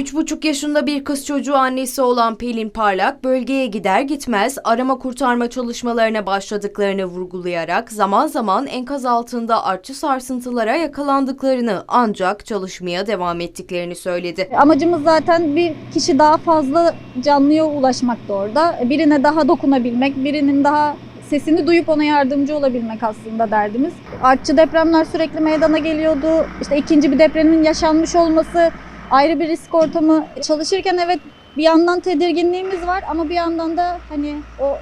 3,5 yaşında bir kız çocuğu annesi olan Pelin Parlak bölgeye gider gitmez arama kurtarma çalışmalarına başladıklarını vurgulayarak zaman zaman enkaz altında artçı sarsıntılara yakalandıklarını ancak çalışmaya devam ettiklerini söyledi. Amacımız zaten bir kişi daha fazla canlıya ulaşmakta orada. Birine daha dokunabilmek, birinin daha sesini duyup ona yardımcı olabilmek aslında derdimiz. Artçı depremler sürekli meydana geliyordu. İşte ikinci bir depremin yaşanmış olması ayrı bir risk ortamı. Çalışırken evet bir yandan tedirginliğimiz var ama bir yandan da hani o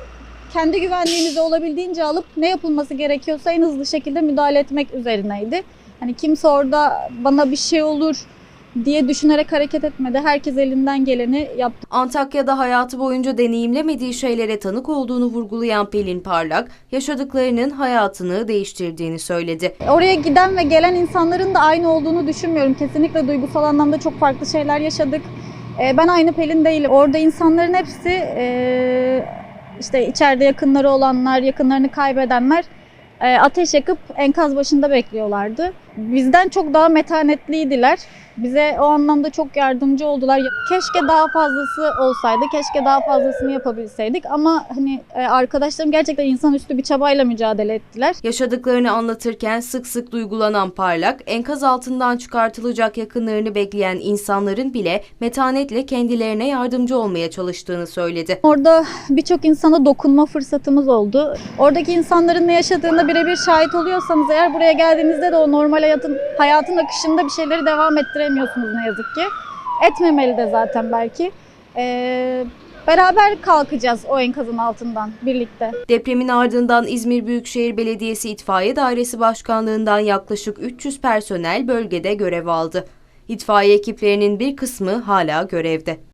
kendi güvenliğimizi olabildiğince alıp ne yapılması gerekiyorsa en hızlı şekilde müdahale etmek üzerineydi. Hani kimse orada bana bir şey olur diye düşünerek hareket etmedi. Herkes elinden geleni yaptı. Antakya'da hayatı boyunca deneyimlemediği şeylere tanık olduğunu vurgulayan Pelin Parlak, yaşadıklarının hayatını değiştirdiğini söyledi. Oraya giden ve gelen insanların da aynı olduğunu düşünmüyorum. Kesinlikle duygusal anlamda çok farklı şeyler yaşadık. Ee, Ben aynı Pelin değilim. Orada insanların hepsi e, işte içeride yakınları olanlar, yakınlarını kaybedenler e, ateş yakıp enkaz başında bekliyorlardı. Bizden çok daha metanetliydiler. Bize o anlamda çok yardımcı oldular. Keşke daha fazlası olsaydı, keşke daha fazlasını yapabilseydik ama hani e, arkadaşlarım gerçekten insanüstü bir çabayla mücadele ettiler. Yaşadıklarını anlatırken sık sık duygulanan Parlak, enkaz altından çıkartılacak yakınlarını bekleyen insanların bile metanetle kendilerine yardımcı olmaya çalıştığını söyledi. Orada birçok insana dokunma fırsatımız oldu. Oradaki insanların ne yaşadığına birebir şahit oluyorsanız eğer buraya geldiğinizde de o normal hayatın hayatın akışında bir şeyleri devam ettiremiyorsunuz ne yazık ki. Etmemeli de zaten belki. Ee, beraber kalkacağız o enkazın altından birlikte. Depremin ardından İzmir Büyükşehir Belediyesi İtfaiye Dairesi Başkanlığından yaklaşık 300 personel bölgede görev aldı. İtfaiye ekiplerinin bir kısmı hala görevde.